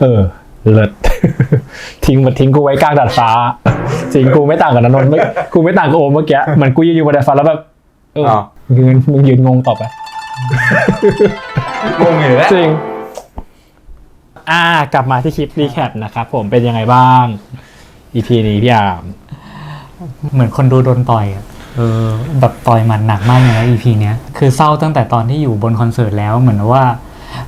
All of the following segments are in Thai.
เออ เลิศ ทิ้งมันทิ้งกูไว้กลางดาดฟ้า จริงกูไม่ต่างกับนนท์ไม่กูไม่ต่างกับโอมเมื่อกี้เหมือนกูยืนอยู่บนดาดฟ้าแล้วแบบ เอออ้าว ยืนมึงยืนงงต่อไป งงอยู่แล้วจริง อ่ากลับมาที่คลิปรีแคปนะครับผมเป็นยังไงบ้าง EP นี้พี่อามเหมือนคนดูโดนต่อยอะเออแบบต่อยหมันหนักมากเลยนะ EP เนี้ยคือเศร้าตั้งแต่ตอนที่อยู่บนคอนเสิร์ตแล้วเหมือนว่า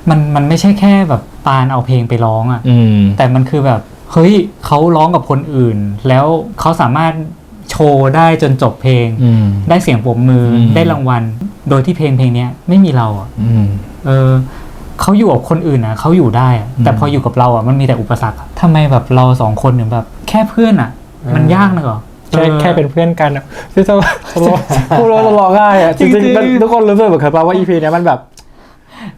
มันมันไม่ใช่แค่แบบปานเอาเพลงไปร้องอะอืม แต่มันคือแบบ เฮ้ยเขาร้องกับคนอื่น แล้วเขาสามารถโชว์ได้จนจบเพลง อืม ได้เสียงปรบมืออม ได้รางวัล โดยที่เพลงเพลงเนี้ยไม่มีเราอะอืม เออเขาอยู่กับคนอื่นอะเขาอยู่ได้อะแต่อืม พออยู่กับเราอะมันมีแต่อุปสรรคอะทำไมแบบเราสองคนถึงแบบ แค่เพื่อนอะ มันยากนะเหรอแค่ออ แค่เป็นเพื่อนกันอะที่จะพูดแล้วจะร้องไห้อะจริงจริงๆๆมันทุกคนรู้สึกเหมือนกันป่ะว่า EP เนี้ยมันแบบ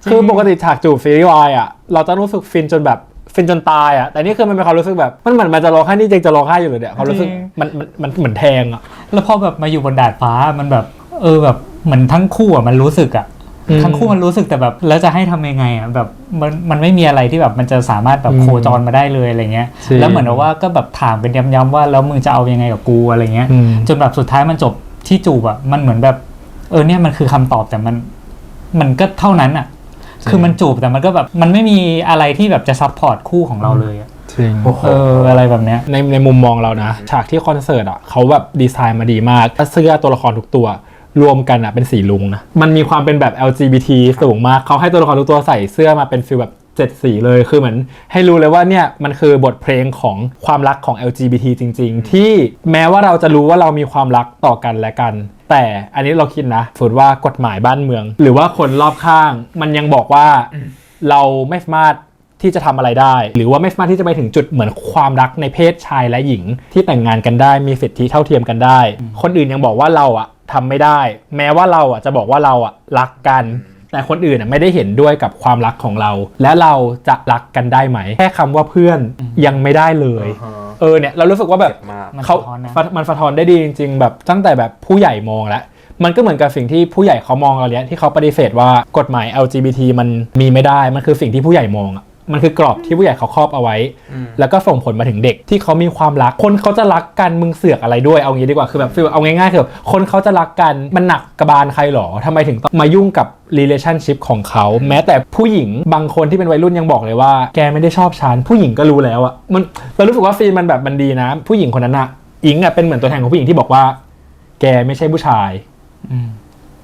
คือปกติฉากจูบซีรีส์วายอะเราจะรู้สึกฟินจนแบบฟินจนตายอะแต่นี่คือมันเป็นความรู้สึกแบบมันเหมือนมันจะร้องไห้นี่จริงจะร้องไห้อยู่เลยเนี่ยความรู้สึกมันมันมันเหมือนแทงอะแล้วพอแบบมาอยู่บนดาดฟ้ามันแบบ เออแบบเหมือนทั้งคู่อะมันรู้สึกอะอืมทั้งคู่มันรู้สึกแต่แบบแล้วจะให้ทำยังไงอะแบบมันมันไม่มีอะไรที่แบบมันจะสามารถแบบอืมโคจรมาได้เลยอะไรเงี้ยจริงแล้วเหมือนกับว่าก็แบบถามเป็นย้ำๆว่าแล้วมึงจะเอายังไงกับกูอะไรเงี้ยอืมจนแบบสุดท้ายมันจบที่จูบอะมันเหมือนแบบ เออเนี่ยมันคือคำตอบแต่มัน มันก็เท่านั้นอะ คือมันจูบแต่มันก็แบบมันไม่มีอะไรที่แบบจะซัพพอร์ตคู่ของเราเลยอะจริงโอ้โหเอออะไรแบบเนี้ยในในมุมมองเรานะ ฉากที่คอนเสิร์ตอะเขาแบบดีไซน์มาดีมากเสื้อตัวละครทุกตัวรวมกันอะเป็นสีลุงนะ มันมีความเป็นแบบ LGBT สูงมากเขาให้ตัวละครทุกตัวใส่เสื้อมาเป็นฟีลแบบเจ็ดสีเลยคือเหมือนให้รู้เลยว่าเนี่ยมันคือบทเพลงของความรักของ LGBT จริง ๆ ที่แม้ว่าเราจะรู้ว่าเรามีความรักต่อกันและกัน แต่อันนี้เราคิดนะสมมติว่ากฎหมายบ้านเมือง หรือว่าคนรอบข้าง มันยังบอกว่าเราไม่สามารถที่จะทำอะไรได้ หรือว่าไม่สามารถที่จะไปถึงจุดเหมือนความรักในเพศชายและหญิง ที่แต่งงานกันได้มีสิทธิเท่าเทียมกันได้ คนอื่นยังบอกว่าเราอะทำไม่ได้ แม้ว่าเราอะจะบอกว่าเราอะรักกัน แต่คนอื่นอะไม่ได้เห็นด้วยกับความรักของเรา และเราจะรักกันได้ไหม แค่คำว่าเพื่อนยังไม่ได้เลยอ่าฮะ เออเนี่ยเรารู้สึกว่าแบบเจ็บมากมันเขาสะท้อนนะฟะมันสะท้อนได้ดีจริง ๆ แบบตั้งแต่แบบผู้ใหญ่มองแล้วมันก็เหมือนกับสิ่งที่ผู้ใหญ่เขามองเราเนี้ยที่เขาปฏิเสธว่ากฎหมาย LGBT มันมีไม่ได้มันคือสิ่งที่ผู้ใหญ่มองอะ มันคือกรอบที่ผู้ใหญ่เขาครอบเอาไว้อืมแล้วก็ส่งผลมาถึงเด็กที่เขามีความรัก คนเขาจะรักกันมึงเสือกอะไรด้วย เอางี้ดีกว่า คือแบบฟีลเอาง่ายๆคือแบบคนเขาจะรักกันมันหนักกระบาลใครหรอทำไมถึงต้องมายุ่งกับ relationship ของเขา แม้แต่ผู้หญิงบางคนที่เป็นวัยรุ่นยังบอกเลยว่า แกไม่ได้ชอบฉันผู้หญิงก็รู้แล้วอะมันเรารู้สึกว่าฟีลมันแบบมันดีนะ ผู้หญิงคนนั้นอะอิงอะเป็นเหมือนตัวแทนของผู้หญิงที่บอกว่า แกไม่ใช่ผู้ชายอืม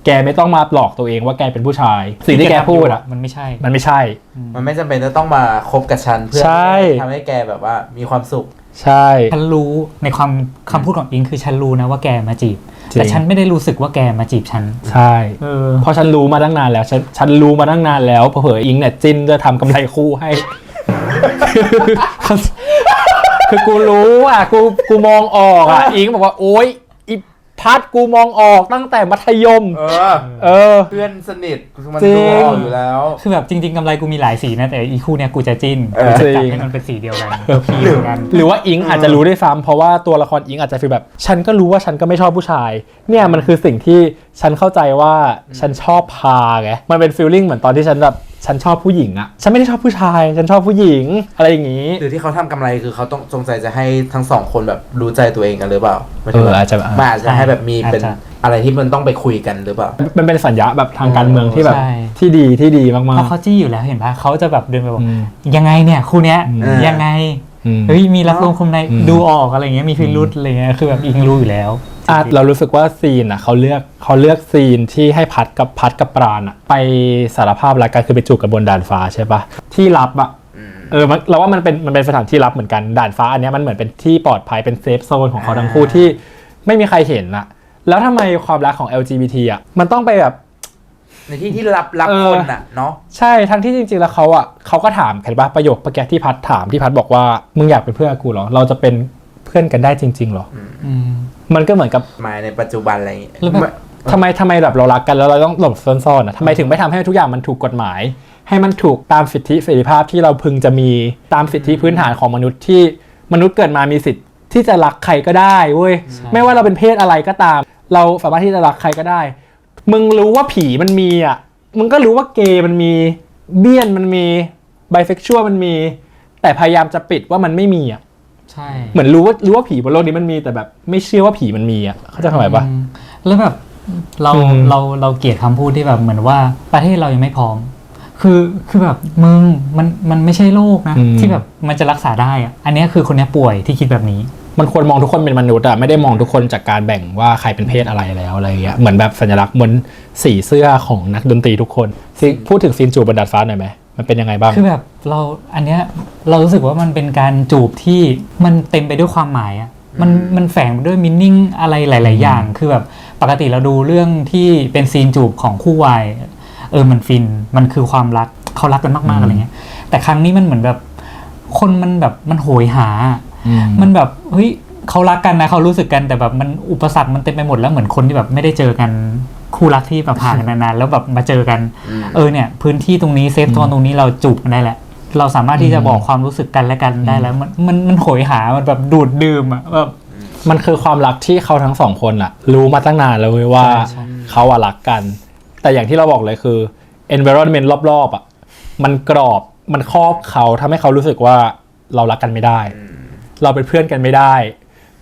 แกไม่ต้องมาหลอกตัวเองว่าแกเป็นผู้ชาย สิ่งที่แกพูดอะมันไม่ใช่ มันไม่ใช่ มันไม่จำเป็นจะต้องมาคบกับฉันเพื่อใช่ ทำให้แกแบบว่ามีความสุข ใช่ ฉันรู้ในความคำพูดของอิงคือฉันรู้นะว่าแกมาจีบ จริง แต่ฉันไม่ได้รู้สึกว่าแกมาจีบฉันใช่ เออเพราะฉันรู้มาตั้งนานแล้ว ฉันฉันรู้มาตั้งนานแล้วเผลอๆอิงเนี่ยจินจะทำกำไรคู่ให้ คือกูรู้อะ กูกูมองออกอะ อิงบอกว่าโอ๊ยอี พัดกูมองออกตั้งแต่มัธยม เออ เออ เพื่อนสนิทมันจริงดูออกอยู่แล้ว คือแบบจริง ๆกำไรกูมีหลายสีนะ แต่อีคู่เนี้ยกูจะจิ้นเออกูจะจับจริงให้มันเป็นสีเดียวกันพีเหมือนกัน หรือว่าอิงอาจจะรู้ด้วยซ้ำเพราะว่าตัวละครอิงอาจจะฟีลแบบ ฉันก็รู้ว่าฉันก็ไม่ชอบผู้ชาย เนี่ยมันคือสิ่งที่ ฉันเข้าใจว่าฉันชอบพาไงมันเป็นฟีลลิ่งเหมือนตอนที่ฉันแบบฉันชอบผู้หญิงอะฉันไม่ได้ชอบผู้ชาย ฉันชอบผู้หญิงอะไรอย่างนี้หรือที่เขาทำกำไรคือเขาต้องจงใจจะให้ทั้งสองคนแบบรู้ใจตัวเองกันหรือเปล่าหมายถึงเออว่าอาจจะมันอาจจะให้แบบมีเป็นอาจจะ อะไรที่มันต้องไปคุยกันหรือเปล่า มันเป็นสัญญาแบบทางการเมืองที่แบบใช่ ที่ดีที่ดีมาเพก ราะเขาจี้อยู่แล้วเห็นปะเขาจะแบบเดินไปบอกอืมยังไงเนี่ยคู่เนี้ยอืม ยังไงอืม เฮ้ยมีรักลงคมในอืม ดูออกอะไรเงี้ยมีพิรุษอะไรเงี้ยคือแบบอิงรู้อยู่แล้ว อะเรารู้สึกว่าซีนอะเขาเลือกเขาเลือกซีนที่ให้พัดกับพัดกับปราณอะไปสารภาพรักกันคือไปจูบกับบนด่านฟ้าใช่ปะที่รับอะอืมเออมันเราว่ามันเป็นมันเป็นสถานที่รับเหมือนกันด่านฟ้าอันเนี้ยมันเหมือนเป็นที่ปลอดภัยเป็นเซฟโซนของเขาทั้งคู่อ่าที่ไม่มีใครเห็นอะแล้วทำไมความรักของ LGBT อะมันต้องไปแบบ ในที่ที่รับรับเออ คนอะเนาะใช่ทั้งที่จริงๆแล้วเขาอะเขาก็ถามเห็นปะประโยคเมื่อกี้ที่พัดถามที่พัดบอกว่ามึงอยากเป็นเพื่อนกับกูเหรอ เราจะเป็นเพื่อนกันได้จริงๆเหรออืม มันก็เหมือนกับมาในปัจจุบันอะไรอย่างเงี้ยแล้วแบบทำไมทำไมแบบเรารักกันแล้วเราต้องหลบซ่อนๆอะทำไมถึงไม่ทำให้ทุกอย่างมันถูกกฎหมาย ให้มันถูกตามสิทธิเสรีภาพที่เราพึงจะมีตามสิทธิพื้นฐานของมนุษย์ที่มนุษย์เกิดมามีสิทธิ์ที่จะรักใครก็ได้เว้ยใช่ไม่ว่าเราเป็นเพศอะไรก็ตาม เราสามารถที่จะรักใครก็ได้ มึงรู้ว่าผีมันมีอะมึงก็รู้ว่าเกย์มันมีเบี้ยนมันมีไบเซ็กชวลมันมี แต่พยายามจะปิดว่ามันไม่มีอะ ใช่เหมือนรู้ว่ารู้ว่าผีบนโลกนี้มันมีแต่แบบไม่เชื่อว่าผีมันมีอะเขาใจะทำไมปะอืมแล้วแบบเราอืม เราเราเกลียดคำพูดที่แบบเหมือนว่าประเทศเรายังไม่พร้อม คือคือแบบมึงมันมันไม่ใช่โรคนะ ที่แบบมันจะรักษาได้อะอันเนี้ยคือคนเนี้ยป่วยที่คิดแบบนี้ มันควรมองทุกคนเป็นมนุษย์อะไม่ได้มองทุกคนจากการแบ่งว่าใครเป็นเพศอะไรแล้วอะไรเงี้ยเหมือนแบบสัญลักษณ์เหมือนสีเสื้อของนักดนตรีทุกคนซีพูดถึงซีนจูบบนดาดฟ้าหน่อยไหม มันเป็นยังไงบ้าง คือแบบเราอันเนี้ยเรารู้สึกว่ามันเป็นการจูบที่มันเต็มไปด้วยความหมายอะมันมันแฝงไปด้วยมินนิ่งอะไรหลาย ๆ อย่าง คือแบบปกติเราดูเรื่องที่เป็นซีนจูบของคู่วายเออมันฟินมันคือความรักเขารักกันมากอืๆมอะไรเงี้ย แต่ครั้งนี้มันเหมือนแบบ คนมันแบบมันโหยหาอืมมันแบบเฮ้ย เขารักกันนะเขารู้สึกกันแต่แบบมันอุปสรรคมันเต็มไปหมดแล้วเหมือนคนที่แบบไม่ได้เจอกันคู่รักที่แบบผ่านกันนานๆแล้วแบบมาเจอกันมเออเนี่ย พื้นที่ตรงนี้เซฟโซนตรงนี้เราจูบกันได้แหละเราสามารถที่จะบอกความรู้สึกกันและกันได้แล้ว มันมันมันโหยหามันแบบดูดดื่มอะแบบมันคือความรักที่เขาทั้งสองคนอะรู้มาตั้งนานแล้วเว้ยว่าใช่ใช่เขาอะรักกัน แต่อย่างที่เราบอกเลยคือ environment รอบๆอะมันกรอบมันครอบเขาทำให้เขารู้สึกว่าเรารักกันไม่ได้ เราเป็นเพื่อนกันไม่ได้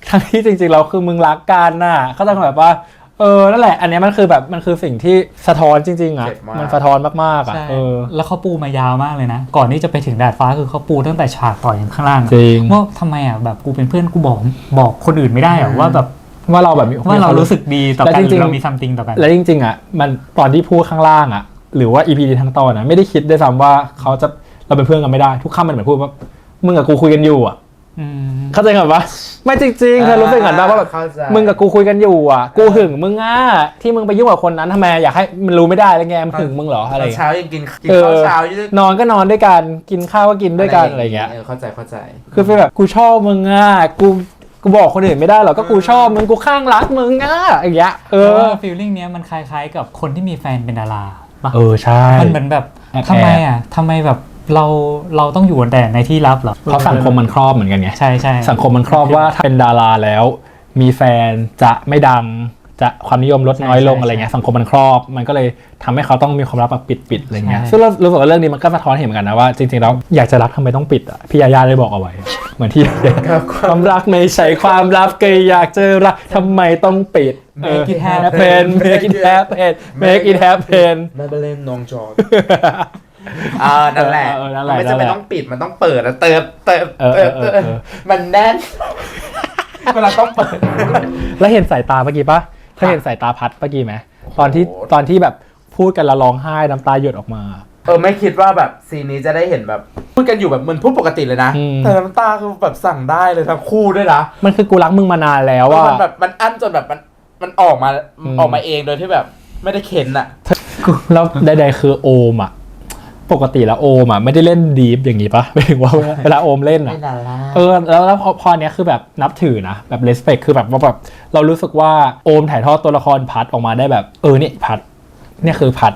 ทั้งที่จริงๆเราคือมึงรักกันน่ะเขาจะแบบว่า เออนั่นแหละ อันเนี้ยมันคือแบบมันคือสิ่งที่สะท้อนจริงๆอะเจ็บมาก มันสะท้อนมากๆอะใช่เออ แล้วเขาปูมายาวมากเลยนะ ก่อนที่จะไปถึงดาดฟ้าคือเขาปูตั้งแต่ฉากต่อยกันข้างล่างอะจริง ว่าทำไมอะแบบกูเป็นเพื่อนกูบอกบอกคนอื่นไม่ได้เหรอว่าแบบว่าเราแบบมีว่าเรารู้สึกดีต่อและกันจหริรืงๆอเรามีซัมติงต่อกัน และจริงๆอะมันตอนที่พูดข้างล่างอะ หรือว่าอีพีนี้ทั้งตอนอะไม่ได้คิดด้วยซ้ำว่าเขาจะเราเป็นเพื่อนกันไม่ได้ ทุกคำมันเหมือนพูดว่ามึงกับกูคุยกันอยู่อะอืม เข้าใจกันปะไม่จริงๆเธอรู้สึกเหมือนปะว่าแบบเข้าใจ มึงกับกูคุยกันอยู่อะ กูหึงมึงอะที่มึงไปยุ่งกับคนนั้นทำไมอยากให้มันรู้ไม่ได้แล้วไงมันหึงมึงเหรออะไรตอนอย่างเงี้ยเช้ายังกินกินเออข้าวเช้าอยู่ด้วยนอนก็นอนด้วยกันกินข้าวก็กินด้วยกันอะไรเงี้ยเออเข้าใจเข้าใจ คือเป็นแบบกูชอบมึงอะกูกูบอกคนอื่นไม่ได้หรอกก็กูชอบมึงกูข้างรักมึงอะอย่างเงี้ยเอเพราะอว่าฟีลลิ่งเนี้ยมันคล้ายๆ กับคนที่มีแฟนเป็นดาราปะเออใช่ มันเหมือนแบบแอบๆ ทำไมอะทำไมแบบ เราเราต้องอยู่แต่ในที่ลับเหรอเพราะสังคมมันครอบเหมือนกันไงใช่ใช่สังคมมันครอบว่าถ้าเป็นดาราแล้ว มีแฟนจะไม่ดังจะความนิยมลดน้อยลงอะไรเงี้ยสังคมมันครอบ มันก็เลยทำให้เขาต้องมีความลับแบบปิดๆอะไรเงี้ยซึ่งเรารู้สึกว่าเรื่องนี้มันก็สะท้อนเห็นเหมือนกันนะว่าจริงๆแล้วอยากจะรักทำไมต้องปิดอะพี่ยาย่าได้บอกเอาไว้ เหมือนที่ความรักไม่ใช่ความลับก็อยากจะรักทำไมต้องปิด Make it happen happen make it happen make it happen ไม่ไปเล่นน้องจอร์ ดอ่านั่นแหละเออนั่นแหละมันไม่จำเป็นนั่นแหละต้องปิดมันต้องเปิดแล้วเติมเติมเออเติมเออเติมเออมันแน่นเวลาต้องเปิด แล้วเห็นสายตาเมื่อกี้ปะถ้าเห็นสายตาพัดเมื่อกี้ไหมตอนที่โอ้โหตอนที่แบบพูดกันแล้วร้องไห้น้ำตาหยดออกมา เออไม่คิดว่าแบบซีนนี้จะได้เห็นแบบ พูดกันอยู่แบบเหมือนพูดปกติเลยนะอืมแต่น้ำตาคือแบบสั่งได้เลยทั้งคู่ด้วยนะมันคือกูรักมึงมานานแล้วแล้วว่ามันแบบมันอั้นจนแบบมันมันออกมาอืมออกมาเองโดยที่แบบไม่ได้เค้นอะแล้วใดๆคือโอมอะ ปกติแล้วโอมอะไม่ได้เล่นดีฟอย่างนี้ปะไม่ถึงว่าเวลาโอมเล่นอะ ไม่นานละเออแล้วแล้วพอพอเนี้ยคือแบบนับถือนะแบบเลสเ c คคือแบบว่าแบบเรารู้สึกว่าโอมถ่ายทอดตัวละครพัดออกมาได้แบบ เออเนี่ยพัดเนี่ยคือพัด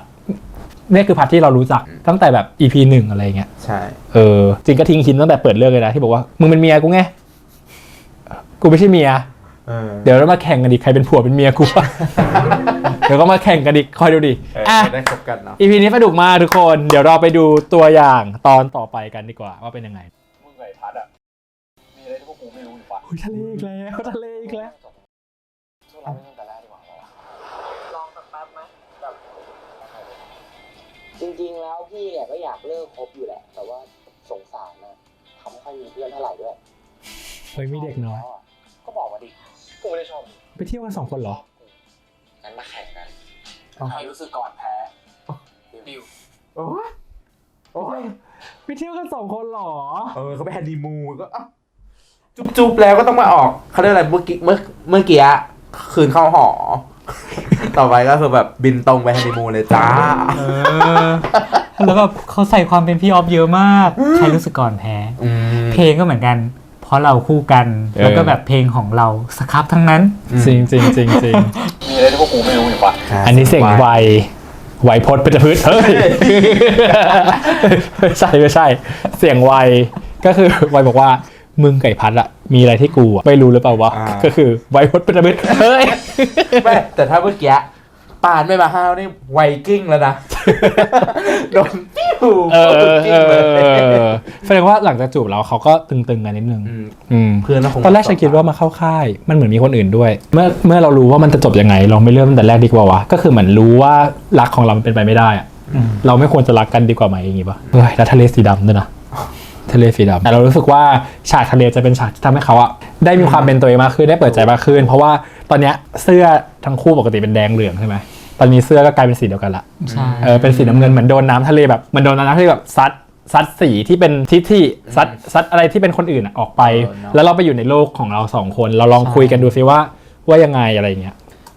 เนี่ยคือพัดที่เรารู้จักตั้งแต่แบบ EP หนึ่งอะไรเงี้ยใช่เออจริงก็ทิ้งหินตั้งแต่เปิดเรื่องเลยนะที่บอกว่ามึงเป็นเมียกูไงกูไม่ใช่เมียเออเดี๋ยวเรามาแข่งกันดิใครเป็นผัวเป็นเมียกูเดี๋ยวก็มาแข่งกันดิคอยดูดิเอออะได้คบกันเนาะ อีพีนี้สนุกมากทุกคน เดี๋ยวเราไปดูตัวอย่างตอนต่อไปกันดีกว่าว่าเป็นยังไงมึงไก่พัดอะ มีอะไรที่พวกกูไม่รู้อยู่ปะทะเลอีกแล้วทะเลอีกแล้วพวกเราไม่ตั้งแต่แรกดีกว่าเหรอวะลองสักแป๊บไหมแบบจริงๆแล้วพี่เนี่ยก็อยากเลิกคบอยู่แหละ แต่ว่าสงสารนะทำไม่ค่อยมีเพื่อนเท่าไหร่ด้วยเฮ้ยมีเด็กน้อย ก็บอกมาดิ กูไม่ได้ชอบ ไปเที่ยวกันสองคนเหรอ ใครรู้สึกก่อนแพ้ดิวโอ้ยโอ้ยไปเที่ยวกันสองคนเหรอ เออเขาไปแฮนนีมูนก็อะจุบจุบแล้วก็ต้องมาออกเขาเรียกอะไรเมื่อกี้เมื่อเมื่อกี้อะคืนเข้าหอ ต่อไปก็คือแบบบินตรงไปแฮนนีมูนเลยจ้า เออ แล้วแบบเขาใส่ความเป็นพี่ออฟเยอะมาก ใครรู้สึกก่อนแพ้ อืม เพลงก็เหมือนกันเพ ราะเราคู่กัน เออ แล้วก็แบบเพลงของเราสครับทั้งนั้น จริงจริงจริงจริงมีอะไรที่พวกกูไม่รู้อยู่ปะอันนี้เสียงไวไวพดเป็นพืชเฮ้ยไม่ใช่ไม่ใช่ เสียงไวก็คือไวบอกว่ามึงไก่พัดอะมีอะไรที่กูอะไม่รู้หรือเปล่าวะก็คือไวพดเป็นพืชเฮ้ย ไม่แต่ถ้าเมื่อกี้ ปานไม่มาห้าวนี่ไวกิ้งแล้วนะ โดนปิ้วเออเออกิ้เองเลยอแสดงว่าหลังจากจูบเราเขาก็ตึงๆกันนิดนึงมอืมเพื่อนก็คงตอนแรกฉันคิดว่ามาเข้าค่าย มันเหมือนมีคนอื่นด้วย เมื่อเมื่อเรารู้ว่ามันจะจบยังไง เราไม่เริ่มตั้งแต่แรกดีกว่าวะก็คือเหมือนรู้ว่ารักของเรามันเป็นไปไม่ได้อะอืมเราไม่ควรจะรักกันดีกว่าไหมอย่างงี้ปะเฮ้ยแล้วทะเลสีดำด้วยนะทะเลสีดำแต่เรารู้สึกว่าฉากทะเลจะเป็นฉากที่ทำให้เขาอะ ได้มีความเป็นตัวเองมากขึ้นได้เปิดใจมากขึ้น เพราะว่าตอนเนี้ยเสื้อทั้งคู่ปกติเป็นแดงเหลืองใช่ไหมตอนนี้เสื้อก็กลายเป็นสีเดียวกันละใช่เออเป็นสีน้ำเงินเหมือนโดนน้ำทะเลแบบมันโดนน้ำทะเลแบบซัดซัดสีที่เป็นทิศที่ซัดซัดอะไรที่เป็นคนอื่นอะออกไป เออเนอะ แล้วเราไปอยู่ในโลกของเราสองคน เราลองคุยกันดูซิว่าว่ายังไงอะไรอย่างเงี้ย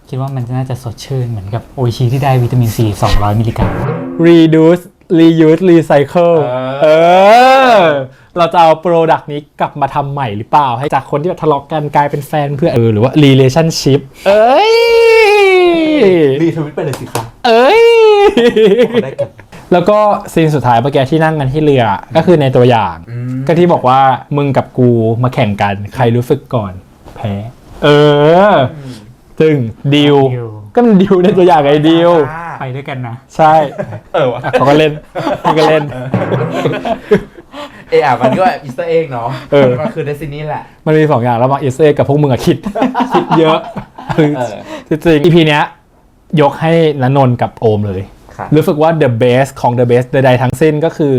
คิดว่ามันน่าจะสดชื่นเหมือนกับโออิชิที่ได้วิตามินซี200 มิลลิกรัม reduce reuse recycle เออ เราจะเอาโปรดักต์นี้กลับมาทำใหม่หรือเปล่า ให้จากคนที่แบบทะเลาะกันกลายเป็นแฟนเพื่อนเออหรือว่า relationship เอ้ย รีทวิตไปเลยสิคะเอ้ยได้กัน แล้วก็ซีนสุดท้ายเมื่อกี้ที่นั่งกันที่เรือก็คือในตัวอย่าง อืม ก็ที่บอกว่ามึงกับกูมาแข่งกันใครรู้สึกก่อน แพ้ เออจึงดิวดิว ก็มันดิวในตัวอย่างไงดิวไปด้วยกันนะ ใช่เออวะอะเขาก็เล่นเขาก็เล่น เอออะมันก็แบบอีสเตอร์เอ็กเนาะเออ มันคือเดซินี่แหละ มันมีสองอย่างแล้วบางเอสเอกับพวกมึงอะคิด คิดเยอะเออจริงๆ EP เนี้ย ยกให้นนนท์กับโอมเลยค่ะรู้สึกว่า the best ของ the best ใดๆทั้งสิ้นก็คือ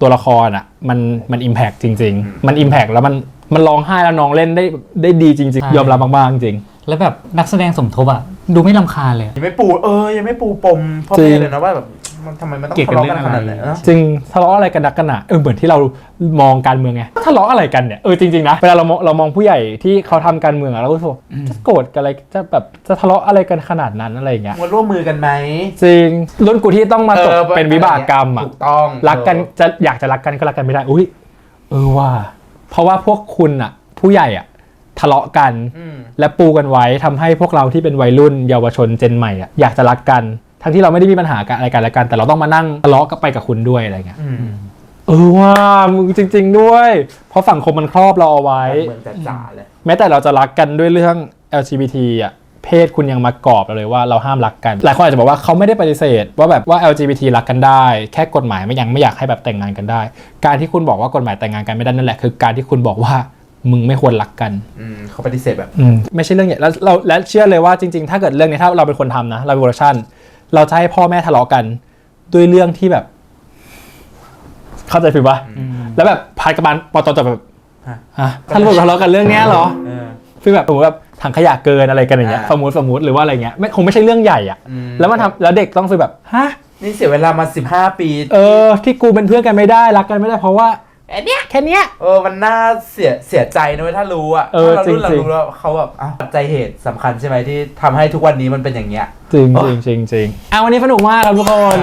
ตัวละครอะ มันมัน impact จริง ๆ มัน impact แล้วมันมันร้องไห้แล้วน้องเล่นได้ได้ดีจริง ใช่ ๆ ยอมรับมากๆจริง แล้วแบบนักแสดงสมทบอะ ดูไม่ลำคาญเลยอะยังไม่ปูเออยังไม่ปูปมพ่อจริแม่ง เลยนะว่าแบบ มันทำไมมันต้องเกลียดทะกันเลาะกันขนาดไหนเรื่องอะไร เนอะ จริงทะเลาะอะไรกันนักกันหนาเออเหมือนที่เรามองการเมืองไงทะเลาะอะไรกันเนี่ยเออจริงๆนะเวลาเรามองเรามองผู้ใหญ่ที่เขาทำการเมืองอะเราก็รู้สึกว่าจะโกรธกันอะไรจะแบบจะทะเลาะอะไรกันขนาดนั้นอะไรอย่างเงี้ยมันร่วมมือกันไหมจริงรุ่นกูที่ต้องมาตกออเป็นวิบากกรรมอะถูกต้องรักกันจะอยากจะรักกันก็รักกันไม่ได้ อุ้ยเออว่า เพราะว่าพวกคุณอะผู้ใหญ่อะทะเลาะกัน อืม และปูกันไว้ทำให้พวกเราที่เป็นวัยรุ่นเยาวชนเจนใหม่อะอยากจะรักกัน ทั้งที่เราไม่ได้มีปัญหากันอะไรกันและกัน แต่เราต้องมานั่งทะเลาะกันไปกับคุณด้วยอะไรเงี้ยอืมเออว่ามึงจริง ๆ ด้วย เพราะสังคมมันครอบเราเอาไว้ เหมือนจ๋าๆเลยแม้แต่เราจะรักกันด้วยเรื่อง LGBT อะเพศคุณยังมากรอบเราเลยว่าเราห้ามรักกัน หลายคนอาจจะบอกว่าเขาไม่ได้ปฏิเสธ ว่าแบบว่า LGBT รักกันได้ แค่กฎหมายไม่ยังไม่อยากให้แบบแต่งงานกันได้ การที่คุณบอกว่ากฎหมายแต่งงานกันไม่ได้นั่นแหละคือการที่คุณบอกว่ามึงไม่ควรรักกันอืมเขาปฏิเสธแบบอืมไม่ใช่เรื่องใหญ่แล้วเราและเชื่อเลยว่าจริง ๆ ถ้าเกิดเรื่องนี้ถ้าเราเป็นคนทำนะเราเป็นโปรดักชั่น เราจะให้พ่อแม่ทะเลาะกัน ด้วยเรื่องที่แบบ เข้าใจผิดปะอืมแล้วแบบพายกระบาลปอตอนจบแบบฮะฮะท่านรู้ทะเลาะกันเรื่องเนี้ยเหรอเออคือแบบสมมติแบบถังขยะเกินอะไรกันอย่างเงี้ยอ่าสมมติสมมติหรือว่าอะไรเงี้ยไม่คงไม่ใช่เรื่องใหญ่อะอืมแล้วมันทำแล้วเด็กต้องฟีลแบบฮะนี่เสียเวลามาสิบห้าปี เออ ที่กูเป็นเพื่อนกันไม่ได้รักกันไม่ได้เพราะว่า แค่เนี้ยแค่เนี้ย เออมันน่าเสียเสียใจนะเว้ยถ้ารู้อะเออถ้าเรารุ่นเราจริงๆ รู้แล้วเขาแบบอ้าวปัจจัยเหตุสำคัญใช่ไหมที่ทำให้ทุกวันนี้มันเป็นอย่างเงี้ย จริงโอ้จริงจริงจริงอะวันนี้สนุกมากครับทุกคน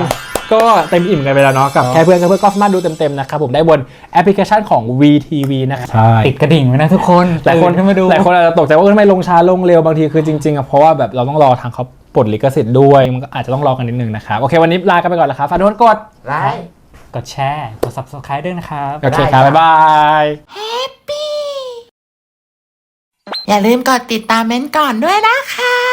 ก็เต็มอิ่มกันไปแล้วเนาะกับเนอะแค่เพื่อนกับเพื่อนก็สามารถดูเต็มๆนะครับผมได้บนแอปพลิเคชันของ VTV นะครับใช่ติดกระดิ่งไว้นะทุกคนหลายคนตื่ขึ้นมาดู หลายคนอาจจะตกใจว่าเออทำไมลงช้าลงเร็วบางทีคือจริงๆอะเพราะว่าแบบเราต้องรอทางเขาปลดลิขสิทธิ์ด้วยมันก็อาจจะต้องรอกันนิดนึงนะครับโอเควันนี้ลากันไปก่อนแล้วครับฝากทุกคนกดไลฟ์ กดแชร์ กด subscribe ด้วยนะครับโอเคครับ บ๊ายบาย อย่าลืมกดติดตามเม้นท์ก่อนด้วยนะคะ